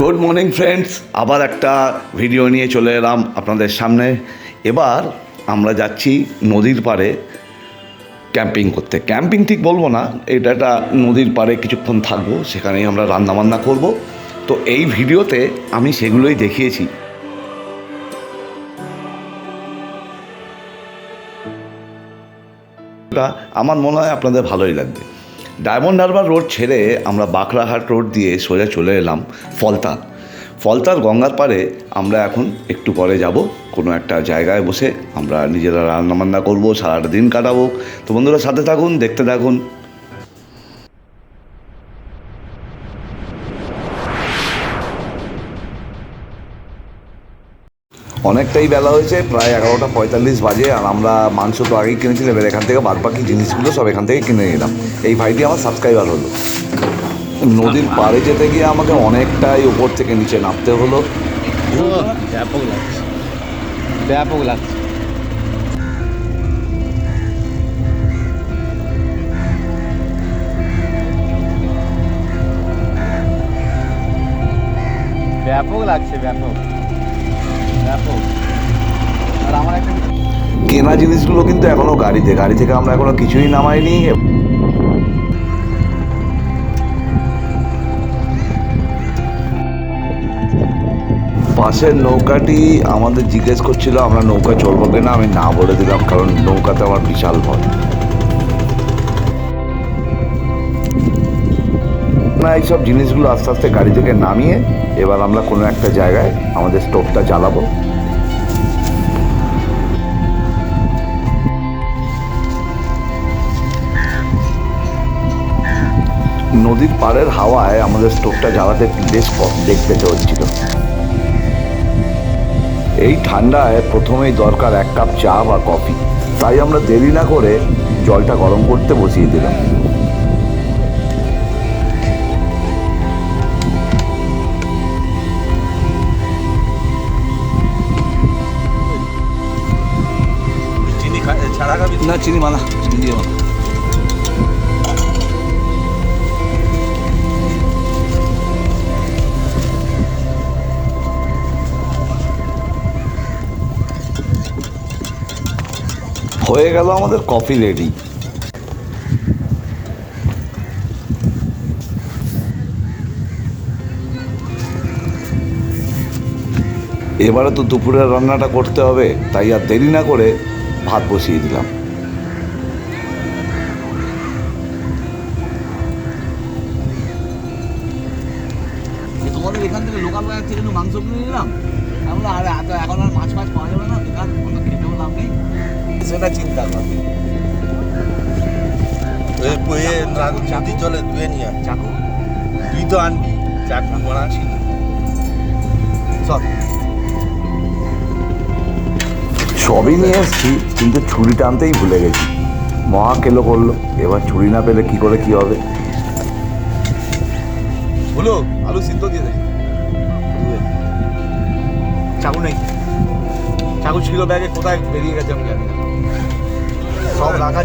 Good morning friends আবার একটা video নিয়ে চলে এলাম আপনাদের সামনে। এবার আমরা যাচ্ছি নদীর পাড়ে ক্যাম্পিং করতে। ক্যাম্পিং ঠিক বলব না, এটা একটা নদীর পাড়ে কিছুক্ষণ থাকব, সেখানেই আমরা রান্নাবান্না করব। তো এই ভিডিওতে আমি সেগুলোই দেখিয়েছি। আমার মনে হয় আপনাদের ভালোই লাগবে। ডায়মন্ড হারবার রোড ছেড়ে আমরা বাঁকড়াহাট রোড দিয়ে সোজা চলে এলাম ফলতা। ফলতার গঙ্গার পাড়ে আমরা এখন একটু পরে যাব। কোনো একটা জায়গায় বসে আমরা নিজেরা রান্নাবান্না করব, সারাটা দিন কাটাবো। তো বন্ধুরা সাথে থাকুন, দেখতে থাকুন। অনেকটাই বেলা হয়েছে, প্রায় এগারোটা পঁয়তাল্লিশ বাজে, আর আমরা মাংস তো আগেই কিনেছিলাম এবার এখান থেকে বাদ বাকি জিনিসগুলো সব এখান থেকে কিনে নিলাম। এই ভাইটি আমার সাবস্ক্রাইবার হলো। নদীর পাড়ে যেতে গিয়ে আমাকে অনেকটাই উপর থেকে নিচে নামতে হলো। ব্যাপক লাগছে। ব্যাপক লাগছে। ব্যাপক লাগছে, ব্যাপক। কেনা জিনিসগুলো কিন্তু এখনও গাড়িতে গাড়ি থেকে আমরা এখনও কিছুই নামাইনি। পাশের নৌকাটি আমাদের জিজ্ঞেস করছিল, আমরা নৌকা চলবো কিনা? আমি না বলে দিলাম, কারণ নৌকাতে আমার বিশাল ভয়। না, এইসব জিনিসগুলো আস্তে আস্তে গাড়ি থেকে নামিয়ে এবার আমরা কোনো একটা জায়গায় আমাদের স্টোভটা জ্বালাবো। নদীর পাড়ের হাওয়ায় আমাদের স্টোভটা জ্বালাতে বেশ ক- বেগ পেতে হচ্ছিল। এই ঠান্ডায় প্রথমেই দরকার এক কাপ চা বা কফি। তাই আমরা দেরি না করে জলটা গরম করতে বসিয়ে দিলাম। চিনি না চিনি মালা চিনি দিয়ে মালা হয়ে গেল আমাদের কফি রেডি এবারে তো দুপুরের রান্নাটা করতে হবে, তাই আর দেরি না করে ভাত বসিয়ে দিলাম। এখান থেকে লোকাল বাজার থেকে মাংস কিনে নিলাম? চাকরি চলে তুই নিয়ে। চাকু? তুই তো আনবি। চাকরি করা ছিল সবই নিয়ে এসছি কিন্তু ছুরিটা আনতেই ভুলে গেছি। মহা কেলো করল এবার ছুরি না পেলে কি করে কি হবে? হলো আলু সিদ্ধ দিয়ে দেয়। চাকু নেই। চাকু ছিল ব্যাগে কোথায় বেরিয়ে গেছে আমি জানি না। সব রাখা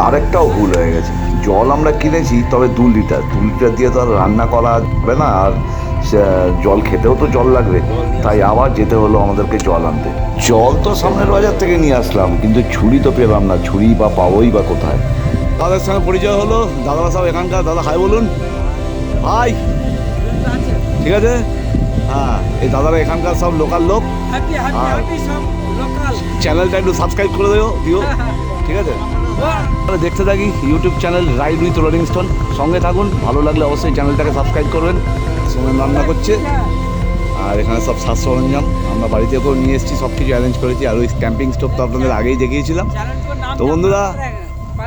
আরেকটাও ভুল হয়ে গেছে। জল আমরা কিনেছি তবে দু লিটার। দু লিটার দিয়ে তো আর রান্না করা যাবে না আর জল খেতেও তো জল লাগবে। তাই আবার যেতে হলো আমাদেরকে জল আনতে। জল তো সামনের বাজার থেকে নিয়ে আসলাম কিন্তু ছুরি তো পেলাম না। ছুরি বা পাবোই বা কোথায়? দাদার সঙ্গে পরিচয় হলো। দাদারা সব এখানকার। দাদা হাই বলুন। হাই। ঠিক আছে? হ্যাঁ এই দাদারা এখানকার সব লোকাল লোক। চ্যানেলটা একটু সাবস্ক্রাইব করে দিও দিও। ঠিক আছে? দেখতে থাকি YouTube channel ride with rolling stone সঙ্গে থাকুন, ভালো লাগলে অবশ্যই চ্যানেলটাকে সাবস্ক্রাইব করবেন। সঙ্গে রান্না করছে। আর এখানে সব সাজ সরঞ্জাম। আমরা বাড়িতে করে নিয়ে এসেছি সব কিছু অ্যারেঞ্জ করেছি। আর ওই ক্যাম্পিং স্টোভ তো আপনাদের আগেই দেখিয়েছিলাম। তো বন্ধুরা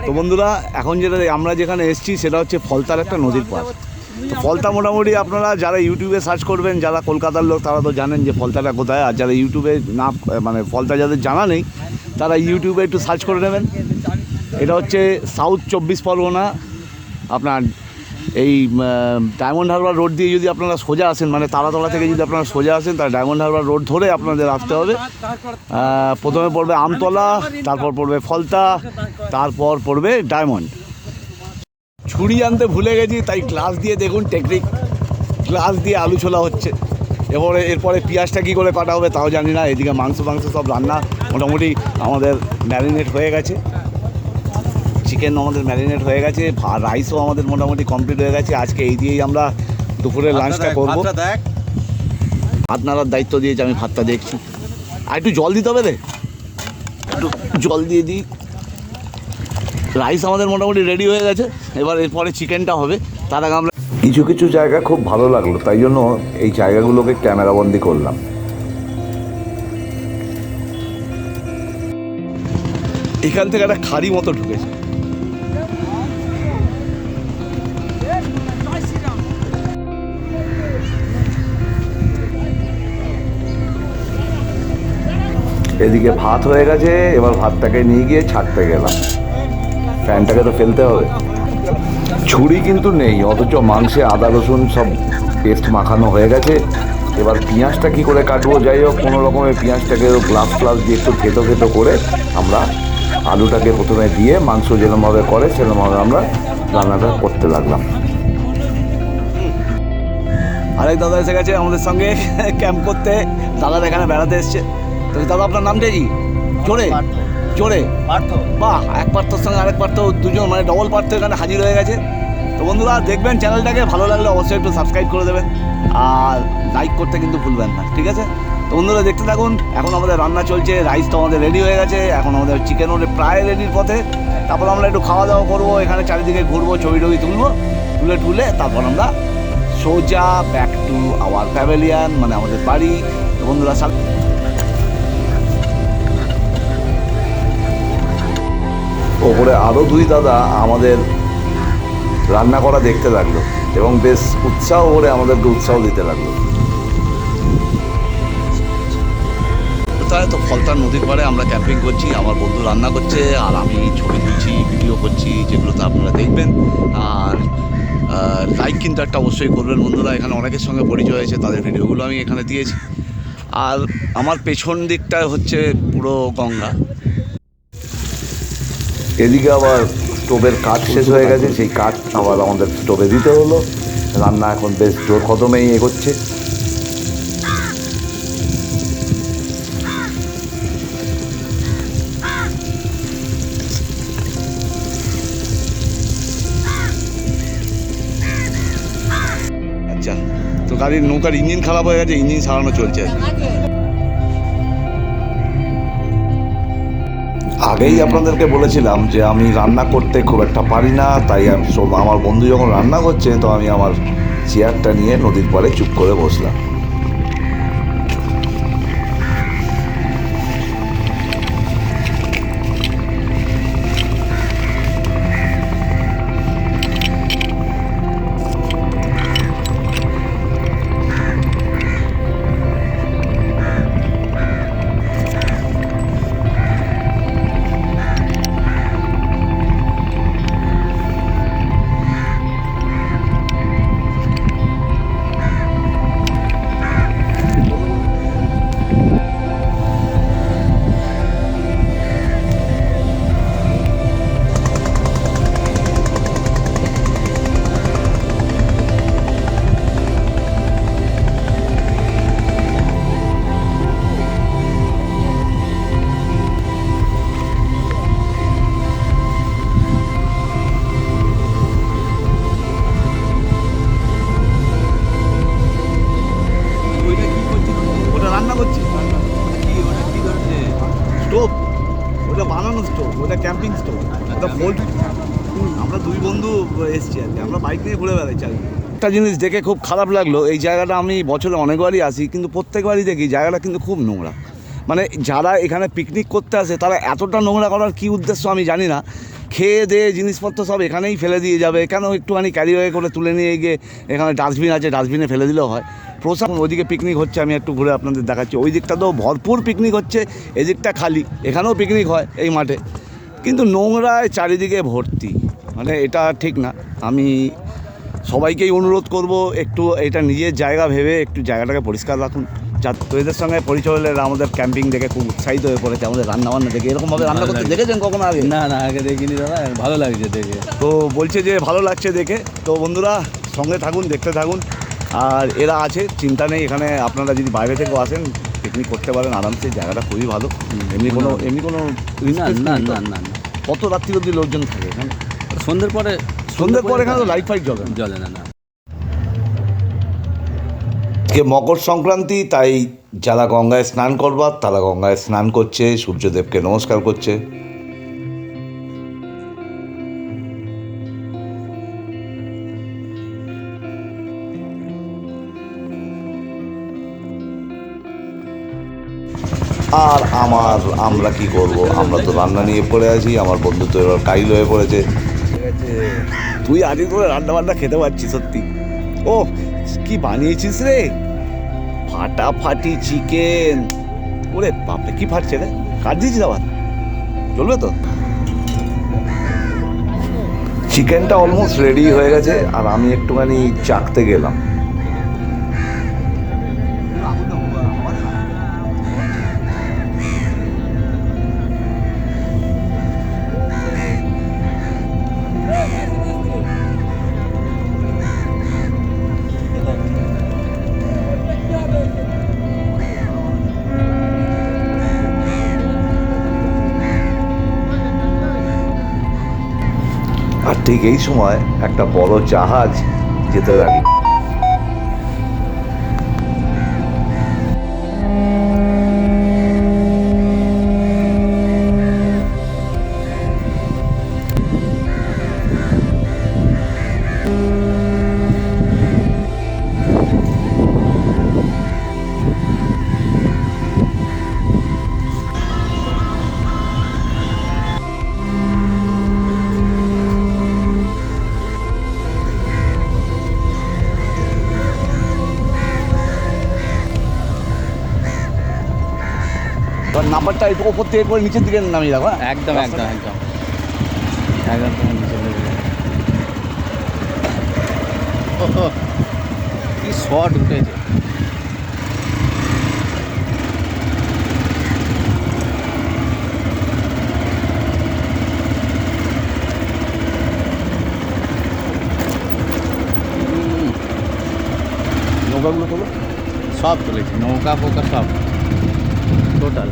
তো বন্ধুরা, এখন যেটা আমরা যেখানে এসেছি, সেটা হচ্ছে ফলতার একটা নদীর পাশ তো ফলতা মোটামুটি আপনারা যারা ইউটিউবে সার্চ করবেন, যারা কলকাতার লোক, তারা তো জানেন যে ফলতাটা কোথায়। আর যারা ইউটিউবে না মানে ফলতা যাদের জানা নেই, তারা ইউটিউবে একটু সার্চ করে নেবেন। এটা হচ্ছে সাউথ চব্বিশ পরগনা। আপনার এই ডায়মন্ড হারবার রোড দিয়ে যদি আপনারা সোজা আসেন মানে তারাতলা থেকে যদি আপনারা সোজা আসেন, তাহলে ডায়মন্ড হারবার রোড ধরে আপনাদের আসতে হবে। প্রথমে পড়বে আমতলা, তারপর পড়বে ফলতা, তারপর পড়বে ডায়মন্ড ছুরি আনতে ভুলে গেছি, তাই গ্লাস দিয়ে দেখুন টেকনিক গ্লাস দিয়ে আলু ছোলা হচ্ছে। এরপরে এরপরে পেঁয়াজটা কী করে কাটা হবে তাও জানি না, এদিকে মাংস মাংস সব রান্না। মোটামুটি আমাদের ম্যারিনেট হয়ে গেছে। চিকেন আমাদের ম্যারিনেট হয়ে গেছে রাইসও আমাদের মোটামুটি কমপ্লিট হয়ে গেছে। আজকে এই দিয়েই আমরা দুপুরের লাঞ্চটা করব। ভাত দায়িত্ব দিয়েছে আমি ভাতটা দেখছি। আর একটু জল দিতে হবে রে। একটু জল দিয়ে দিই। রাইস আমাদের মোটামুটি রেডি হয়ে গেছে। এবার এরপরে চিকেনটা হবে। তার আগে আমরা কিছু কিছু জায়গা খুব ভালো লাগল তাই জন্য এই জায়গাগুলোকে ক্যামেরাবন্দি করলাম। এখান থেকে একটা খাড়ি মতো ঢুকেছে। এদিকে ভাত হয়ে গেছে, এবার ভাতটাকে নিয়ে গিয়ে ছাড়তে গেলাম। ফ্যানটাকে তো ফেলতে হবে। ছুরি কিন্তু নেই, অথচ মাংসে আদা, রসুন সব পেস্ট মাখানো হয়ে গেছে। এবার পেঁয়াজটা কি করে কাটবো? যাই হোক, কোনো রকমের পেঁয়াজটাকে গ্লাস ফ্লাস দিয়ে একটু খেতো খেতো করে আমরা আলুটাকে প্রথমে দিয়ে মাংস যেরমভাবে করে, সেরমভাবে আমরা রান্নাটা করতে লাগলাম। আরেক দাদা এসে গেছে আমাদের সঙ্গে। ক্যাম্প করতে। দাদার এখানে বেড়াতে এসছে। তো দাদা আপনার নামটা কি? চোরে চোরে পার্থ। বাহ এক পার্থর সঙ্গে আরেক পার্থ দুজন মানে ডবল পার্থ এখানে হাজির হয়ে গেছে। তো বন্ধুরা দেখবেন চ্যানেলটাকে ভালো লাগলে অবশ্যই একটু সাবস্ক্রাইব করে দেবেন আর লাইক করতে কিন্তু ভুলবেন না ঠিক আছে? তো বন্ধুরা দেখতে থাকুন এখন আমাদের রান্না চলছে রাইস তো আমাদের রেডি হয়ে গেছে এখন আমাদের চিকেন ওটা প্রায় রেডির পথে। তারপর আমরা একটু খাওয়া দাওয়া করব এখানে চারিদিকে ঘুরবো ছবি টবি তুলবো তুলে তুলে তারপর আমরা সোজা ব্যাক টু আওয়ার প্যাভেলিয়ান মানে আমাদের বাড়ি। তো বন্ধুরা ওপরে আরও দুই দাদা আমাদের রান্না করা দেখতে লাগল এবং বেশ উৎসাহ করে আমাদেরকে উৎসাহ দিতে লাগল। তাহলে তো ফলতার নদীর পাড়ে আমরা ক্যাম্পিং করছি, আমার বন্ধু রান্না করছে, আর আমি ছবি তুলছি ভিডিও করছি যেগুলোতে আপনারা দেখবেন। আর লাইক কিন্তু একটা অবশ্যই করবেন বন্ধুরা, এখানে অনেকের সঙ্গে পরিচয় হয়েছে, তাদের ভিডিওগুলো আমি এখানে দিয়েছি। আর আমার পেছন দিকটা হচ্ছে পুরো গঙ্গা। এদিকে আবার স্টোভের কাজ শেষ হয়ে গেছে, সেই কাজ আবার আমাদের স্টোভে দিতে হলো। রান্না এখন বেশ জোর কদমেই এগোচ্ছে। আচ্ছা তো গাড়ির নৌকার ইঞ্জিন খারাপ হয়ে গেছে, ইঞ্জিন সারানো চলছে। আগেই আপনাদেরকে বলেছিলাম যে আমি রান্না করতে খুব একটা পারি না তাই আমি সব আমার বন্ধু যখন রান্না করছে তো আমি আমার চেয়ারটা নিয়ে নদীর পাড়ে চুপ করে বসলাম। একটা জিনিস দেখে খুব খারাপ লাগল, এই জায়গাটা আমি বছরে অনেকবারই আসি, কিন্তু প্রত্যেকবারই দেখি জায়গাটা কিন্তু খুব নোংরা। মানে যারা এখানে পিকনিক করতে আসে, তারা এতটা নোংরা করার কী উদ্দেশ্য আমি জানি না। খেয়ে দিয়ে জিনিসপত্র সব এখানেই ফেলে দিয়ে যাবে। কেন একটুখানি ক্যারি হয়ে করে তুলে নিয়ে গিয়ে এখানে ডাস্টবিন আছে ডাস্টবিনে ফেলে দিলেও হয়। প্রশাসন ওইদিকে পিকনিক হচ্ছে, আমি একটু ঘুরে আপনাদের দেখাচ্ছি। ওই দিকটা তো ভরপুর পিকনিক হচ্ছে, এদিকটা খালি। এখানেও পিকনিক হয় এই মাঠে। কিন্তু নোংরায় চারিদিকে ভর্তি। মানে এটা ঠিক না। আমি সবাইকেই অনুরোধ করব একটু এটা নিজের জায়গা ভেবে একটু জায়গাটাকে পরিষ্কার রাখুন। যা তো এদের সঙ্গে পরিচয় হলে আমাদের ক্যাম্পিং দেখে খুব উৎসাহিত হয়ে পড়েছে আমাদের রান্না বান্না দেখে। এরকমভাবে রান্না করতে দেখেছেন কখনো আগে? না না আগে দেখিনি দাদা ভালো লাগছে দেখে। তো বলছে যে ভালো লাগছে দেখে। তো বন্ধুরা সঙ্গে থাকুন দেখতে থাকুন। আর এরা আছে চিন্তা নেই এখানে আপনারা যদি বাইরে থেকেও আসেন পিকনিক করতে পারেন আরামসে জায়গাটা খুবই ভালো। এমনি কোনো এমনি কোনো না না না না। কত রাত্রি অব্দি লোকজন থাকে এখানে? সন্ধ্যের পরে সন্ধ্যের পর এখানে তো লাইট ফাইট জ্বলে না। জলে না না। আজকে মকর সংক্রান্তি তাই যারা গঙ্গায় স্নান করবার তারা গঙ্গায় স্নান করছে সূর্যদেবকে নমস্কার করছে। আর আমার আমরা কি করব? আমরা তো রান্না নিয়ে পড়ে আছি আমার বন্ধু তো এবার কাইল হয়ে পড়েছে। তুই আজকে করে রান্না বান্না খেতে পারছিস সত্যি। ও কি বানিয়েছিস রে? ফাটাফাটি চিকেন। ওরে বাপরে, কি ফাটছে রে? কাট দিয়েছিস আবার? চলবে তো? চিকেনটা অলমোস্ট রেডি হয়ে গেছে, আর আমি একটুখানি চাকতে গেলাম। ঠিক এই সময় একটা বড় জাহাজ যেতে লাগে এবার নাম্বারটা ওপর থেকে করে নিচের দিকে নামিয়ে রাখো হ্যাঁ? একদম একদম একদম। একদম যাবে। কি শট উঠেছে। নৌকাগুলো তোলো? সব তুলেছে নৌকা ফৌকা সব। টোটাল।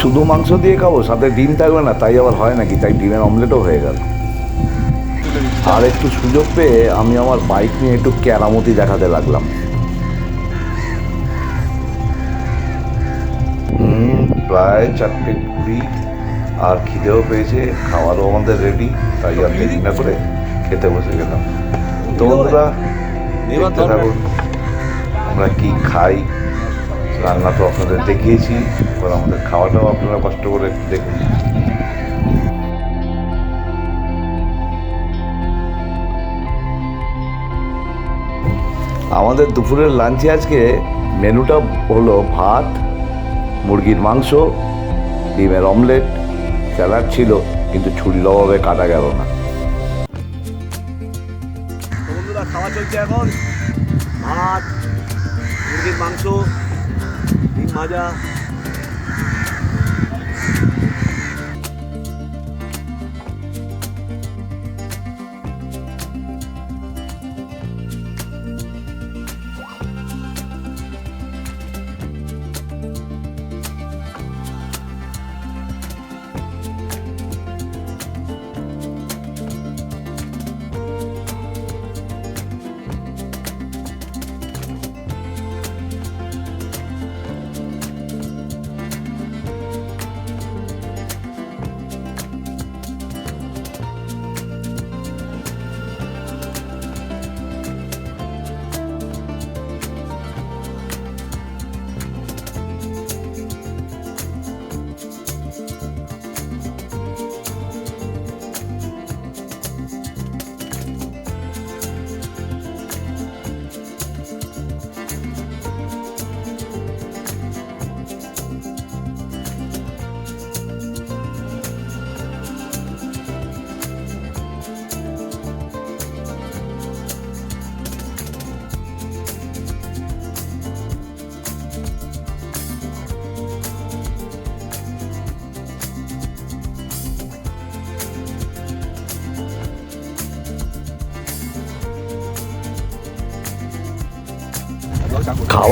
শুধু মাংস দিয়ে খাব, সাথে ডিম থাকবে না, তাই আবার হয় নাকি? তাই ডিমের অমলেটও হয়ে গেল। আর একটু সুযোগ পেয়ে আমি আমার বাইক নিয়ে একটু কেরামতি দেখাতে লাগলাম। প্রায় চারটে কুড়ি। আর খিদেও পেয়েছে, খাওয়ারও আমাদের রেডি তাই আর দেরি না করে খেতে বসে গেলাম। তো বন্ধুরা দেখতে থাকুন আমরা কি খাই? রান্না তো আপনাদের দেখিয়েছি। এবার আমাদের খাওয়াটাও আপনারা কষ্ট করে দেখুন। আমাদের দুপুরের লাঞ্চে আজকে মেনুটা হলো ভাত মুরগির মাংস ডিমের অমলেট স্যালাড ছিল কিন্তু ছুরির অভাবে কাটা গেল না। চলছে এখন ভাত মুরগির মাংস ডিম ভাজা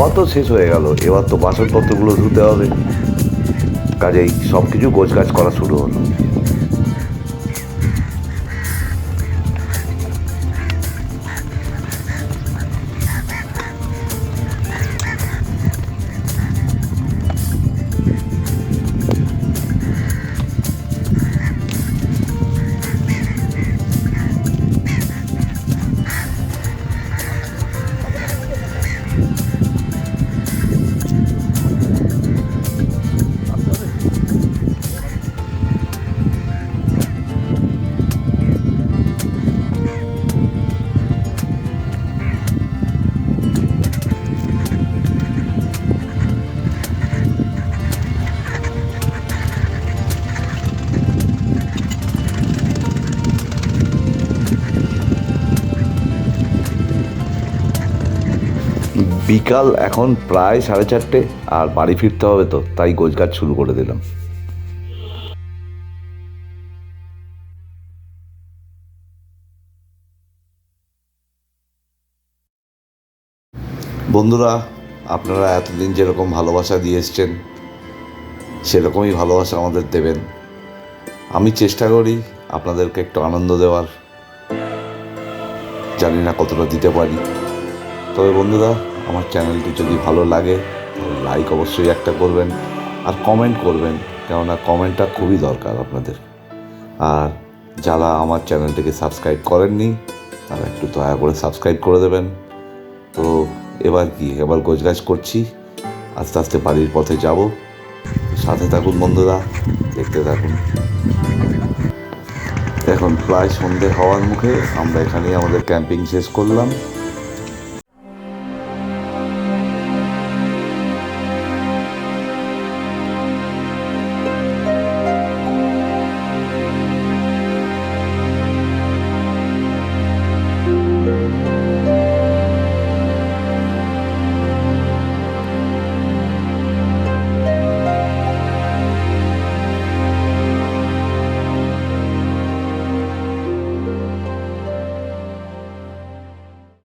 খাওয়া তো শেষ হয়ে গেল। এবার তো বাসনপত্রগুলো ধুতে হবে। কাজেই সব কিছু গোছগাছ করা শুরু হলো। বিকাল এখন প্রায় সাড়ে চারটে আর বাড়ি ফিরতে হবে তো, তাই গোছগাছ শুরু করে দিলাম। বন্ধুরা, আপনারা এতদিন যেরকম ভালোবাসা দিয়ে এসছেন, সেরকমই ভালোবাসা আমাদের দেবেন। আমি চেষ্টা করি আপনাদেরকে একটু আনন্দ দেওয়ার। জানি না কতটা দিতে পারি। তবে বন্ধুরা আমার চ্যানেলটি যদি ভালো লাগে, তাহলে লাইক অবশ্যই একটা করবেন আর কমেন্ট করবেন, কেননা কমেন্টটা খুবই দরকার আপনাদের। আর যারা আমার চ্যানেলটিকে সাবস্ক্রাইব করেননি, তারা একটু দয়া করে সাবস্ক্রাইব করে দেবেন। তো এবার কি, এবার গোছগাছ করছি, আস্তে আস্তে বাড়ির পথে যাব। সাথে থাকুন বন্ধুরা, দেখতে থাকুন। এখন প্রায় সন্ধে হওয়ার মুখে আমরা এখানেই আমাদের ক্যাম্পিং শেষ করলাম।